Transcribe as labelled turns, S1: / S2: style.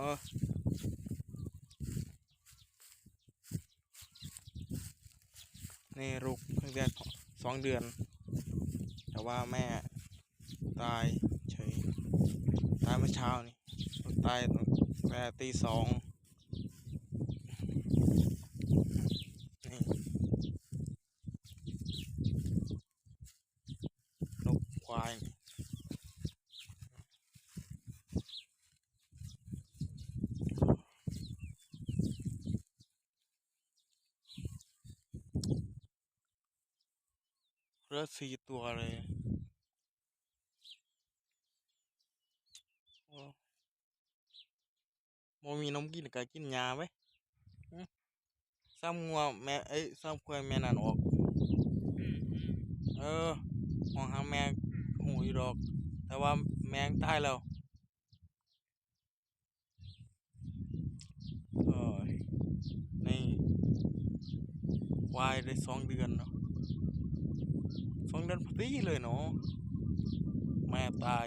S1: อนี่ลูกเพิ่งได้สองเดือน แต่ว่าแม่ตายเฉย ตายเมื่อเช้านี่ ตายตั้งแต่ตีสองนี่ลูกควายนี่เห ลือสี่ตัวเลยโอ้โมมีนมกินก็กินยาไว้หึซ้ำงัวแม่เอ้ยซ้ำควายแม่นั่นออก
S2: อืมอืม
S1: เออมองหาแม่หูอยู่ดอก แต่ว่าแมงตายแล้วเออนี่ควายได้สองเดือนเนาะ ฟังดันพอดีเลยเนาะแม่ตาย